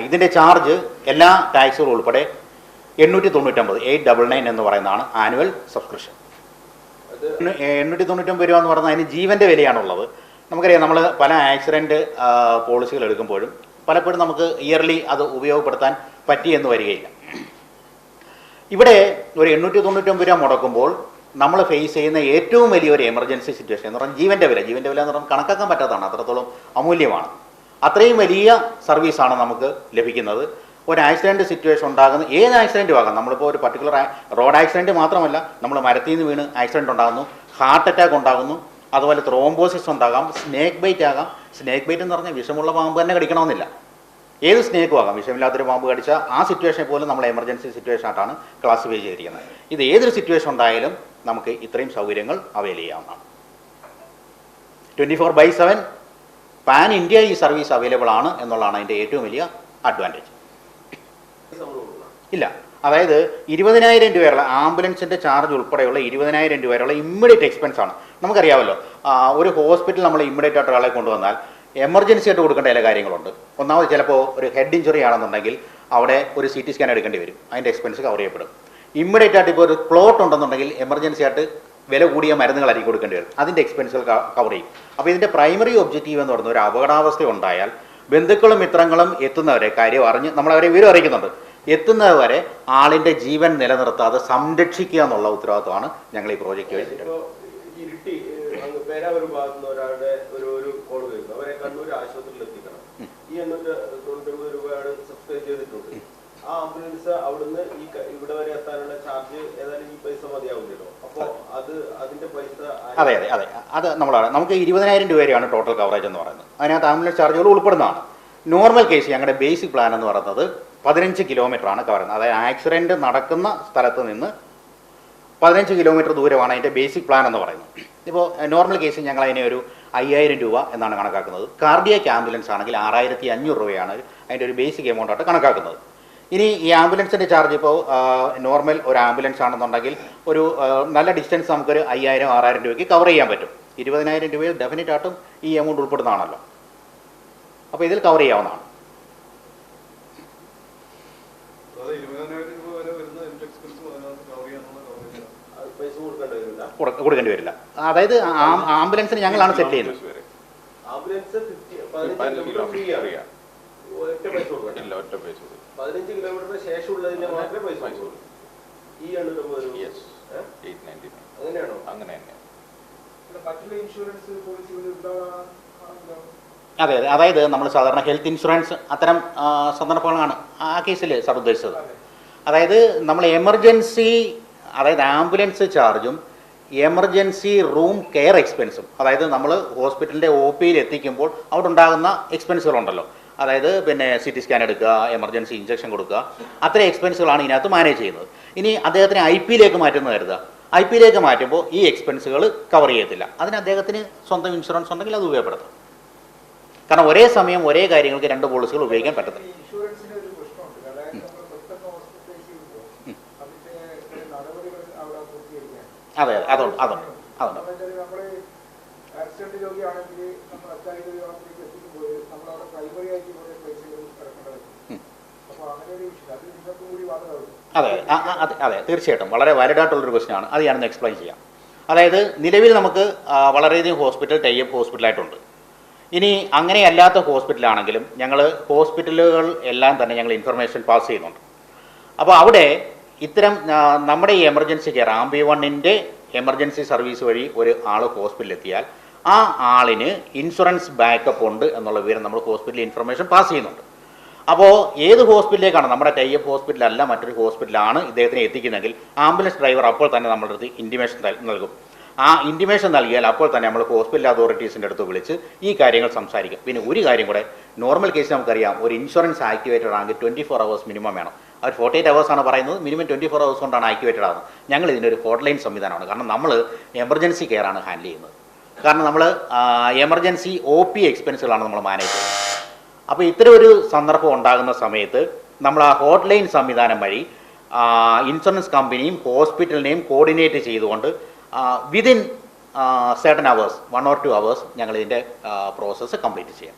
ഇതിന്റെ ചാർജ് എല്ലാ ടാക്സുകളും ഉൾപ്പെടെ എണ്ണൂറ്റി തൊണ്ണൂറ്റൊമ്പത് എയ്റ്റ് ഡബിൾ നയൻ എന്ന് പറയുന്നതാണ് ആനുവൽ സബ്സ്ക്രിപ്ഷൻ. എണ്ണൂറ്റി തൊണ്ണൂറ്റൊമ്പത് രൂപ എന്ന് പറഞ്ഞാൽ അതിന് ജീവന്റെ വിലയാണുള്ളത്. നമുക്കറിയാം നമ്മൾ പല ആക്സിഡന്റ് പോളിസികൾ എടുക്കുമ്പോഴും പലപ്പോഴും നമുക്ക് ഇയർലി അത് ഉപയോഗപ്പെടുത്താൻ പറ്റിയെന്ന് വരികയില്ല. ഇവിടെ ഒരു എണ്ണൂറ്റി തൊണ്ണൂറ്റൊമ്പത് രൂപ മുടക്കുമ്പോൾ നമ്മൾ ഫേസ് ചെയ്യുന്ന ഏറ്റവും വലിയ ഒരു എമർജൻസി സിറ്റുവേഷൻ എന്ന് പറഞ്ഞാൽ ജീവന്റെ വില. ജീവന്റെ വില എന്ന് പറഞ്ഞാൽ കണക്കാക്കാൻ പറ്റാത്തതാണ്. അത്രത്തോളം അമൂല്യമാണ്. അത്രയും വലിയ സർവീസാണ് നമുക്ക് ലഭിക്കുന്നത്. ഒരു ആക്സിഡന്റ് സിറ്റുവേഷൻ ഉണ്ടാകുന്ന ഏത് ആക്സിഡന്റും ആകാം. നമ്മളിപ്പോൾ ഒരു പർട്ടിക്കുലർ റോഡ് ആക്സിഡന്റ് മാത്രമല്ല നമ്മൾ മരത്തിൽ നിന്ന് വീണ് ആക്സിഡന്റ് ഉണ്ടാകുന്നു ഹാർട്ട് അറ്റാക്ക് ഉണ്ടാകുന്നു അതുപോലെ ത്രോംബോസിസ് ഉണ്ടാകാം സ്നേക്ക് ബൈറ്റ് ആകാം. സ്നേക്ക് ബൈറ്റ് എന്ന് പറഞ്ഞാൽ വിഷമുള്ള പാമ്പ് തന്നെ കടിക്കണമെന്നില്ല. ഏത് സ്നേക്കും ആകാം. വിഷമില്ലാത്തൊരു പാമ്പ് കടിച്ച ആ സിറ്റുവേഷനെ പോലും നമ്മൾ എമർജൻസി സിറ്റുവേഷൻ ആയിട്ടാണ് ക്ലാസിഫൈ ചെയ്തിരിക്കുന്നത്. ഇത് ഏതൊരു സിറ്റുവേഷൻ ഉണ്ടായാലും നമുക്ക് ഇത്രയും സൗകര്യങ്ങൾ അവൈൽ ചെയ്യാവുന്നതാണ് twenty four by seven pan India ഈ സർവീസ് അവൈലബിൾ ആണ് എന്നുള്ളതാണ് അതിന്റെ ഏറ്റവും വലിയ അഡ്വാന്റേജ് ഇല്ല. അതായത് ഇരുപതിനായിരം രൂപയുള്ള ആംബുലൻസിന്റെ ചാർജ് ഉൾപ്പെടെയുള്ള ഇരുപതിനായിരം രൂപയുള്ള ഇമ്മീഡിയറ്റ് എക്സ്പെൻസ് ആണ്. നമുക്കറിയാമല്ലോ. ഒരു ഹോസ്പിറ്റൽ നമ്മൾ ഇമ്മീഡിയറ്റ് ആയിട്ട് ഒരാളെ കൊണ്ടുവന്നാൽ എമർജൻസി ആയിട്ട് കൊടുക്കേണ്ട ചില കാര്യങ്ങളുണ്ട്. ഒന്നാമത് ചിലപ്പോൾ ഒരു ഹെഡ് ഇഞ്ചുറി ആണെന്നുണ്ടെങ്കിൽ അവിടെ ഒരു സി ടി സ്കാൻ എടുക്കേണ്ടി വരും. അതിന്റെ എക്സ്പെൻസ് കവർ ചെയ്യപ്പെടും. ഇമ്മീഡിയറ്റ് ആയിട്ട് ഇപ്പോൾ ഒരു പ്ലോട്ട് ഉണ്ടെന്നുണ്ടെങ്കിൽ എമർജൻസി ആയിട്ട് വില കൂടിയ മരുന്നുകളായിരിക്കും കൊടുക്കേണ്ടി വരും. അതിന്റെ എക്സ്പെൻസുകൾ കവർ ചെയ്യും. അപ്പോൾ ഇതിന്റെ പ്രൈമറി ഒബ്ജക്റ്റീവ് എന്ന് പറയുന്നത് ഒരു അപകടാവസ്ഥ ഉണ്ടായാൽ ബന്ധുക്കളും മിത്രങ്ങളും എത്തുന്നവരെ കാര്യം അറിഞ്ഞ് നമ്മളവരെ വിവരം അറിയിക്കുന്നുണ്ട്. എത്തുന്നതുവരെ ആളിന്റെ ജീവൻ നിലനിർത്താതെ സംരക്ഷിക്കുക എന്നുള്ള ഉത്തരവാദിത്തമാണ് ഞങ്ങൾ ഈ പ്രോജക്റ്റ് വഴി ഏഹ്, ഒരു ഭാഗത്ത് നിന്ന് ഒരാളുടെ ഒരു ഒരു കോൾ വരുന്നു. അവരെ കണ്ണൂർ ആശുപത്രിയിൽ എത്തിക്കണം. ഈ എണ്ണൂറ്റി തൊണ്ണൂറ്റൊമ്പത് രൂപയാണ് സബ്സ്ക്രൈബ് ചെയ്തിട്ടുണ്ട് ആ ആംബുലൻസ് അവിടുന്ന് ഈ ഇവിടെ വരെ എത്താനുള്ള ചാർജ് ഏതായാലും ഈ പൈസ മതിയാവില്ലല്ലോ. അപ്പൊ അത് അതിന്റെ പൈസ അതെ അതെ അതെ. അത് നമ്മളാണ് നമുക്ക് ഇരുപതിനായിരം രൂപയാണ് ടോട്ടൽ കവറേജ് എന്ന് പറയുന്നത്. അതിനകത്ത് ആംബുലൻസ് ചാർജുകൾ ഉൾപ്പെടുന്നതാണ്. നോർമൽ കേസ് ഞങ്ങളുടെ ബേസിക് പ്ലാൻ എന്ന് പറയുന്നത് പതിനഞ്ച് കിലോമീറ്റർ ആണ് കവർ അതായത് ആക്സിഡന്റ് നടക്കുന്ന സ്ഥലത്ത് നിന്ന് പതിനഞ്ച് കിലോമീറ്റർ ദൂരമാണ് അതിന്റെ ബേസിക് പ്ലാൻ എന്ന് പറയുന്നത്. ഇപ്പോൾ നോർമൽ കേസിൽ ഞങ്ങൾ അതിനെ ഒരു അയ്യായിരം രൂപ എന്നാണ് കണക്കാക്കുന്നത്. കാർഡിയക് ആംബുലൻസ് ആണെങ്കിൽ ആറായിരത്തി അഞ്ഞൂറ് രൂപയാണ് അതിന്റെ ഒരു ബേസിക് എമൗണ്ട് ആയിട്ട് കണക്കാക്കുന്നത്. ഇനി ഈ ആംബുലൻസിന്റെ ചാർജ് ഇപ്പോൾ നോർമൽ ഒരു ആംബുലൻസ് ആണെന്നുണ്ടെങ്കിൽ ഒരു നല്ല ഡിസ്റ്റൻസ് നമുക്കൊരു അയ്യായിരം ആറായിരം രൂപയ്ക്ക് കവർ ചെയ്യാൻ പറ്റും. ഇരുപതിനായിരം രൂപയിൽ ഡെഫിനറ്റ് ആയിട്ടും ഈ എമൗണ്ട് ഉൾപ്പെടുന്നതാണല്ലോ. അപ്പോൾ ഇതിൽ കവർ ചെയ്യാവുന്നതാണ് അത് ഇരുപതിനായിരം രൂപ വരെ വരുന്ന എന്റെ എക്സ്പെൻസ് അതിനകത്ത് കവർ ചെയ്യാനുള്ള കവറേജ് അത് പൈസ കൊടുക്കേണ്ടി വരില്ല. അതായത് ആ- ആംബുലൻസിന് ഞങ്ങളാണ് സെറ്റ് ചെയ്യുന്നത്. പതിനഞ്ച് കിലോമീറ്ററിന് ശേഷമുള്ളതിന് മാത്രമേ പൈസ ഈ എണ്ണൂറ്റമ്പത് രൂപ 899. അങ്ങനെയാണോ? അങ്ങനെ തന്നെ. അതെ അതെ. അതായത് നമ്മൾ സാധാരണ ഹെൽത്ത് ഇൻഷുറൻസ് അത്തരം സന്ദർഭങ്ങളാണ് ആ കേസിൽ സർ ഉദ്ദേശിച്ചത്. അതായത് നമ്മൾ എമർജൻസി അതായത് ആംബുലൻസ് ചാർജും എമർജൻസി റൂം കെയർ എക്സ്പെൻസും. അതായത് നമ്മൾ ഹോസ്പിറ്റലിന്റെ ഒ പിയിൽ എത്തിക്കുമ്പോൾ അവിടെ ഉണ്ടാകുന്ന എക്സ്പെൻസുകളുണ്ടല്ലോ. അതായത് പിന്നെ സി ടി സ്കാൻ എടുക്കുക എമർജൻസി ഇഞ്ചക്ഷൻ കൊടുക്കുക അത്രയും എക്സ്പെൻസുകളാണ് ഇതിനകത്ത് മാനേജ് ചെയ്യുന്നത്. ഇനി അദ്ദേഹത്തിന് ഐ പിയിലേക്ക് മാറ്റുന്നത് കരുതുക ഐ പിയിലേക്ക് മാറ്റുമ്പോൾ ഈ എക്സ്പെൻസുകൾ കവർ ചെയ്യത്തില്ല. അതിന് അദ്ദേഹത്തിന് സ്വന്തം ഇൻഷുറൻസ് ഉണ്ടെങ്കിൽ അത് ഉപയോഗപ്പെടുത്തും. കാരണം ഒരേ സമയം ഒരേ കാര്യങ്ങൾക്ക് രണ്ട് പോളിസികൾ ഉപയോഗിക്കാൻ പറ്റത്തില്ല ഈ ഇൻഷുറൻസിന് ഒരു പ്രശ്നമുണ്ട് അതായത് നമ്മൾ പെട്ടെന്ന് ഹോസ്പിറ്റലൈസ് ചെയ്യുമ്പോൾ അതിന്റെ നടപടികൾ അവിടെ പൂർത്തീകരിക്കാൻ അതെ അതെ അതുണ്ട് അതുണ്ട് അതുണ്ട്. അത് അതെ അതെ അതെ തീർച്ചയായിട്ടും. വളരെ വാലിഡ് ആയിട്ടുള്ളൊരു ക്വസ്റ്റ്യൻ ആണ്. അത് ഞാനൊന്ന് എക്സ്പ്ലെയിൻ ചെയ്യാം. അതായത് നിലവിൽ നമുക്ക് വളരെയധികം ഹോസ്പിറ്റൽ ടൈപ്പ് ഹോസ്പിറ്റലായിട്ടുണ്ട് ഇനി അങ്ങനെയല്ലാത്ത ഹോസ്പിറ്റലാണെങ്കിലും ഞങ്ങൾ ഹോസ്പിറ്റലുകൾ എല്ലാം തന്നെ ഞങ്ങൾ ഇൻഫർമേഷൻ പാസ് ചെയ്യുന്നുണ്ട്. അപ്പോൾ അവിടെ ഇത്തരം നമ്മുടെ ഈ എമർജൻസി കെയർ ആംബി വണ്ണിന്റെ എമർജൻസി സർവീസ് വഴി ഒരു ആൾ ഹോസ്പിറ്റലിൽ എത്തിയാൽ ആ ആളിന് ഇൻഷുറൻസ് ബാക്കപ്പ് ഉണ്ട് എന്നുള്ള വിവരം നമ്മൾ ഹോസ്പിറ്റലിൽ ഇൻഫർമേഷൻ പാസ് ചെയ്യുന്നുണ്ട്. അപ്പോൾ ഏത് ഹോസ്പിറ്റലിലേക്കാണ്? നമ്മുടെ ടൈപ്പ് ഹോസ്പിറ്റലല്ല മറ്റൊരു ഹോസ്പിറ്റലാണ് ഇദ്ദേഹത്തിനെ എത്തിക്കുന്നതെങ്കിൽ ആംബുലൻസ് ഡ്രൈവർ അപ്പോൾ തന്നെ നമ്മുടെ ഇന്റിമേഷൻ നൽകും. ആ ഇന്റിമേഷൻ നൽകിയാൽ അപ്പോൾ തന്നെ നമ്മൾ ഹോസ്പിറ്റൽ അതോറിറ്റീസിന്റെ അടുത്ത് വിളിച്ച് ഈ കാര്യങ്ങൾ സംസാരിക്കും. പിന്നെ ഒരു കാര്യം കൂടെ നോർമൽ കേസ് നമുക്കറിയാം. ഒരു ഇൻഷുറൻസ് ആക്ടിവേറ്റഡ് ആണെങ്കിൽ ട്വന്റി ഫോർ അവേഴ്സ് മിനിമം വേണം. അവർ ഫോർട്ടി എയ്റ്റ് അവേഴ്സ് ആണ് പറയുന്നത്. മിനിമം ട്വന്റി ഫോർ അവേഴ്സ് കൊണ്ടാണ് ആക്ടിവേറ്റഡ് ആകുന്നത് ഞങ്ങൾ ഇതിന്റെ ഒരു ഹോട്ട്ലൈൻ സംവിധാനമാണ്. കാരണം നമ്മൾ എമർജൻസി കെയറാണ് ഹാൻഡിൽ ചെയ്യുന്നത്. കാരണം നമ്മൾ എമർജൻസി ഒ പി എക്സ്പെൻസുകളാണ് നമ്മൾ മാനേജ് ചെയ്യുന്നത്. അപ്പോൾ ഇത്തരം ഒരു സന്ദർഭം ഉണ്ടാകുന്ന സമയത്ത് നമ്മൾ ആ ഹോട്ട്ലൈൻ സംവിധാനം വഴി ഇൻഷുറൻസ് കമ്പനിയും ഹോസ്പിറ്റലിനെയും കോർഡിനേറ്റ് ചെയ്തുകൊണ്ട് within certain hours one or two hours ഞങ്ങൾ ഇതിന്റെ പ്രോസസ്സ് കംപ്ലീറ്റ് ചെയ്യാം.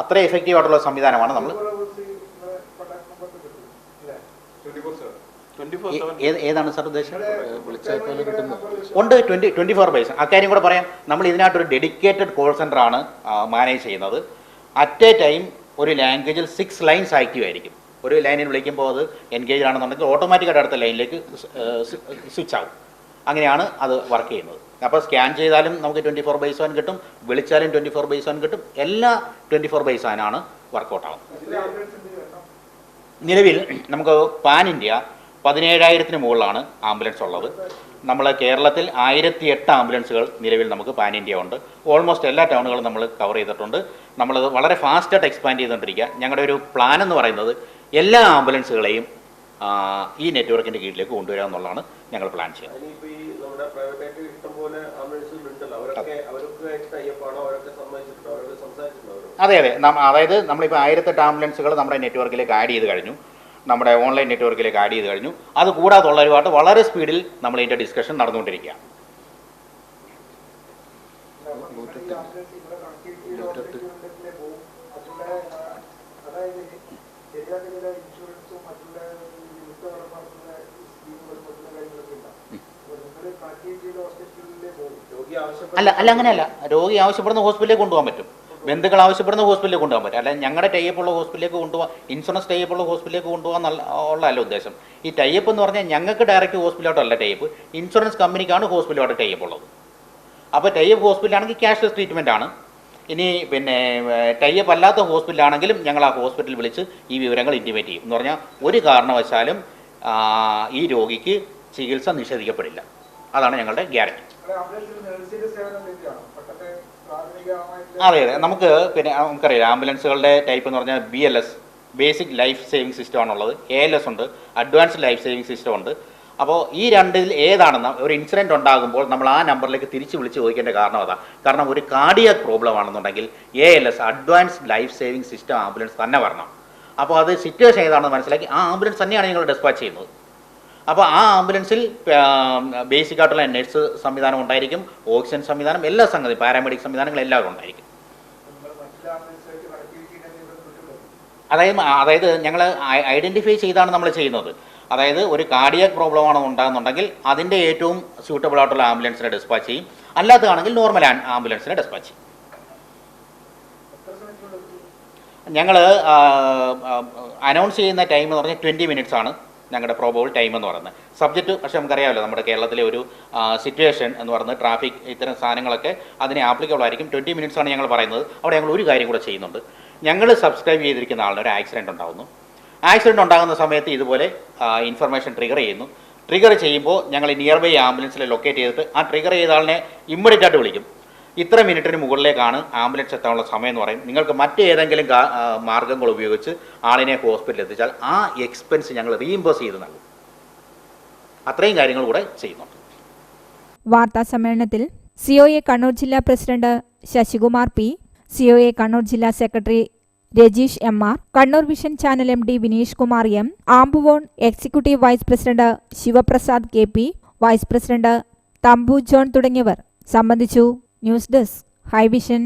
അത്ര എഫക്റ്റീവ് ആയിട്ടുള്ള സംവിധാനമാണ് നമ്മൾ ഏതാണ് സാർ ഉദ്ദേശം? ഉണ്ട് ട്വന്റി ട്വന്റി ഫോർ ബൈസ് അക്കാര്യം കൂടെ പറയാം നമ്മൾ ഇതിനകത്തൊരു ഡെഡിക്കേറ്റഡ് കോൾ സെന്റർ ആണ് മാനേജ് ചെയ്യുന്നത്. അറ്റ് എ ടൈം ഒരു ലാംഗ്വേജിൽ സിക്സ് ലൈൻസ് ആക്റ്റീവ് ആയിരിക്കും. ഒരു ലൈനിൽ വിളിക്കുമ്പോൾ അത് എൻഗേജ് ആണെന്നുണ്ടെങ്കിൽ ഓട്ടോമാറ്റിക്കായിട്ട് അടുത്ത ലൈനിലേക്ക് സ്വിച്ച് ആവും. അങ്ങനെയാണ് അത് വർക്ക് ചെയ്യുന്നത്. അപ്പോൾ സ്കാൻ ചെയ്താലും നമുക്ക് ട്വന്റി ഫോർ ബൈ സെവൻ കിട്ടും വിളിച്ചാലും ട്വന്റി ഫോർ ബൈ സെവൻ കിട്ടും എല്ലാ ട്വന്റി ഫോർ ബൈ സെവനാണ് വർക്കൗട്ട് ആവുന്നത്. നിലവിൽ നമുക്ക് പാൻ ഇന്ത്യ പതിനേഴായിരത്തിന് മുകളിലാണ് ആംബുലൻസ് ഉള്ളത്. നമ്മൾ കേരളത്തിൽ ആയിരത്തി എട്ട് ആംബുലൻസുകൾ നിലവിൽ നമുക്ക് പാൻ ഇന്ത്യ ഉണ്ട്. ഓൾമോസ്റ്റ് എല്ലാ ടൗണുകളും നമ്മൾ കവർ ചെയ്തിട്ടുണ്ട്. നമ്മൾ വളരെ ഫാസ്റ്റായിട്ട് എക്സ്പാൻഡ് ചെയ്തുകൊണ്ടിരിക്കുക. ഞങ്ങളുടെ ഒരു പ്ലാൻ എന്ന് പറയുന്നത് എല്ലാ ആംബുലൻസുകളെയും ഈ നെറ്റ്വർക്കിന്റെ കീഴിലേക്ക് കൊണ്ടുവരിക എന്നുള്ളതാണ് ഞങ്ങൾ പ്ലാൻ ചെയ്യുന്നത്. അവരൊക്കെ അവരൊക്കെ ടൈപ്പാണോ അവരൊക്കെ സമ്മതിച്ചിട്ടുണ്ടോ? അവരൊക്കെ സംസാരിച്ചിട്ടുണ്ടോ അതെ അതെ. അതായത് നമ്മളിപ്പോൾ ആയിരത്തെട്ട് ആംബുലൻസുകൾ നമ്മുടെ നെറ്റ്വർക്കിലേക്ക് ആഡ് ചെയ്ത് കഴിഞ്ഞു. നമ്മുടെ ഓൺലൈൻ നെറ്റ്വർക്കിലേക്ക് ആഡ് ചെയ്ത് കഴിഞ്ഞു. അത് കൂടാതുള്ളവരുമായിട്ട് വളരെ സ്പീഡിൽ നമ്മൾ ഇതിന്റെ ഡിസ്കഷൻ നടന്നുകൊണ്ടിരിക്കുകയാണ് ഈ ആംബുലൻസ് ഇവിടെ കണക്ട് ചെയ്ത് രോഗി ആവശ്യപ്പെട്ട അല്ല അല്ല അങ്ങനെയല്ല. രോഗി ആവശ്യപ്പെടുന്ന ഹോസ്പിറ്റലിലേക്ക് കൊണ്ടുപോകാൻ പറ്റും. ബന്ധുക്കൾ ആവശ്യപ്പെടുന്ന ഹോസ്പിറ്റലിലേക്ക് കൊണ്ടുപോകാൻ പറ്റും. അല്ല ഞങ്ങളുടെ ടൈപ്പുള്ള ഹോസ്പിറ്റലിലേക്ക് കൊണ്ടുപോകാൻ ഇൻഷുറൻസ് ടൈപ്പുള്ള ഹോസ്പിറ്റലിലേക്ക് കൊണ്ടുപോകാൻ ഉള്ളതല്ല ഉദ്ദേശം. ഈ ടൈപ്പ് എന്ന് പറഞ്ഞാൽ ഞങ്ങൾക്ക് ഡയറക്റ്റ് ഹോസ്പിറ്റലോട്ടല്ല ടൈപ്പ് ഇൻഷുറൻസ് കമ്പനിക്കാണ് ഹോസ്പിറ്റലോട്ട് ടൈപ്പ് ഉള്ളത്. അപ്പോൾ ടൈപ്പ് ഹോസ്പിറ്റലാണെങ്കിൽ ക്യാഷ്ലെസ് ട്രീറ്റ്മെന്റ് ആണ്. ഇനി പിന്നെ ടൈപ്പ് അല്ലാത്ത ഹോസ്പിറ്റലാണെങ്കിലും ഞങ്ങൾ ആ ഹോസ്പിറ്റലിൽ വിളിച്ച് ഈ വിവരങ്ങൾ ഇന്റിമേറ്റ് ചെയ്യും. എന്ന് പറഞ്ഞാൽ ഒരു കാരണവശാലും ഈ രോഗിക്ക് ചികിത്സ നിഷേധിക്കപ്പെടില്ല. അതാണ് ഞങ്ങളുടെ ഗ്യാരണ്ടി. അതെ അതെ നമുക്ക് പിന്നെ നമുക്കറിയാം. ആംബുലൻസുകളുടെ ടൈപ്പ് എന്ന് പറഞ്ഞാൽ B L S basic life saving system ആണുള്ളത്. എ എൽ എസ് ഉണ്ട് അഡ്വാൻസ്ഡ് ലൈഫ് സേവിങ് സിസ്റ്റം ഉണ്ട്. അപ്പോൾ ഈ രണ്ടിൽ ഏതാണെന്ന് ഒരു ഇൻസിഡന്റ് ഉണ്ടാകുമ്പോൾ നമ്മൾ ആ നമ്പറിലേക്ക് തിരിച്ച് വിളിച്ച് ചോദിക്കേണ്ട കാരണം അതാ. കാരണം ഒരു കാർഡിയക് പ്രോബ്ലം ആണെന്നുണ്ടെങ്കിൽ A L S advanced life saving system ambulance തന്നെ വരണം. അപ്പോൾ അത് സിറ്റുവേഷൻ ഏതാണെന്ന് മനസ്സിലാക്കി. ആ ആംബുലൻസ് തന്നെയാണ് ഞങ്ങൾ ഡെസ്പാച്ച് ചെയ്യുന്നത്. അപ്പോൾ ആ ആംബുലൻസിൽ ബേസിക് ആയിട്ടുള്ള നഴ്സ് സംവിധാനം ഉണ്ടായിരിക്കും ഓക്സിജൻ സംവിധാനം എല്ലാ സംഗതി പാരാമെഡിക് സംവിധാനങ്ങൾ എല്ലാം ഉണ്ടായിരിക്കും. അതായത് അതായത് ഞങ്ങൾ ഐഡന്റിഫൈ ചെയ്താണ് നമ്മൾ ചെയ്യുന്നത്. അതായത് ഒരു കാർഡിയക് പ്രോബ്ലം ആണ് ഉണ്ടാകുന്നുണ്ടെങ്കിൽ അതിന്റെ ഏറ്റവും സ്യൂട്ടബിൾ ആയിട്ടുള്ള ആംബുലൻസിനെ ഡിസ്പാച്ച് ചെയ്യും. അല്ലാത്തതാണെങ്കിൽ നോർമൽ ആംബുലൻസിനെ ഡിസ്പാച്ച് ചെയ്യും. ഞങ്ങൾ അനൗൺസ് ചെയ്യുന്ന ടൈം എന്ന് പറഞ്ഞാൽ ട്വന്റി മിനിറ്റ്സ് ആണ്. ഞങ്ങളുടെ പ്രോബബിൾ ടൈം എന്ന് പറയുന്നത്. സബ്ജക്റ്റ് പക്ഷേ നമുക്കറിയാമല്ലോ നമ്മുടെ കേരളത്തിലെ ഒരു സിറ്റുവേഷൻ എന്ന് പറയുന്നത് ട്രാഫിക് ഇത്തരം സാധനങ്ങളൊക്കെ അതിനെ ആപ്ലിക്കബിൾ ആയിരിക്കും. ട്വന്റി മിനിറ്റ്സ് ആണ് ഞങ്ങൾ പറയുന്നത്. അവിടെ ഞങ്ങൾ ഒരു കാര്യം കൂടെ ചെയ്യുന്നുണ്ട്. ഞങ്ങൾ സബ്സ്ക്രൈബ് ചെയ്തിരിക്കുന്ന ആളിന് ഒരു ആക്സിഡന്റ് ഉണ്ടാകുന്നു ആക്സിഡന്റ് ഉണ്ടാകുന്ന സമയത്ത് ഇതുപോലെ ഇൻഫർമേഷൻ ട്രിഗർ ചെയ്യുന്നു. ട്രിഗർ ചെയ്യുമ്പോൾ ഞങ്ങൾ നിയർ ബൈ ആംബുലൻസിൽ ലൊക്കേറ്റ് ചെയ്തിട്ട് ആ ട്രിഗർ ചെയ്ത ആളിനെ ഇമ്മീഡിയറ്റ് ആയിട്ട് വിളിക്കും. ഇത്ര മിനിറ്റിന് മുകളിലേക്കാണ് ആംബുലൻസ് എത്താനുള്ള സമയം എന്ന് പറയും നിങ്ങൾക്ക് മറ്റേതെങ്കിലും മാർഗങ്ങൾ ഉപയോഗിച്ച് ആളിനെ ഹോസ്പിറ്റലിൽ എത്തിച്ചാൽ ആ എക്സ്പെൻസ് ഞങ്ങൾ റീഇംബേഴ്സ് ചെയ്ത് നൽകും. അത്രയും കാര്യങ്ങൾ കൂടെ ചെയ്യുന്നുണ്ട്. വാർത്താ സമ്മേളനത്തിൽ സിഒഎ കണ്ണൂർ ജില്ലാ president Sasikumar P C O A Kannur ജില്ലാ secretary Rajeesh M R Kannur Vision channel M D Vineesh Kumar M ആംബുവോൺ executive vice president Sivaprasad K P vice president Thampu John തുടങ്ങിയവർ സംബന്ധിച്ചു. News desk Hi Vision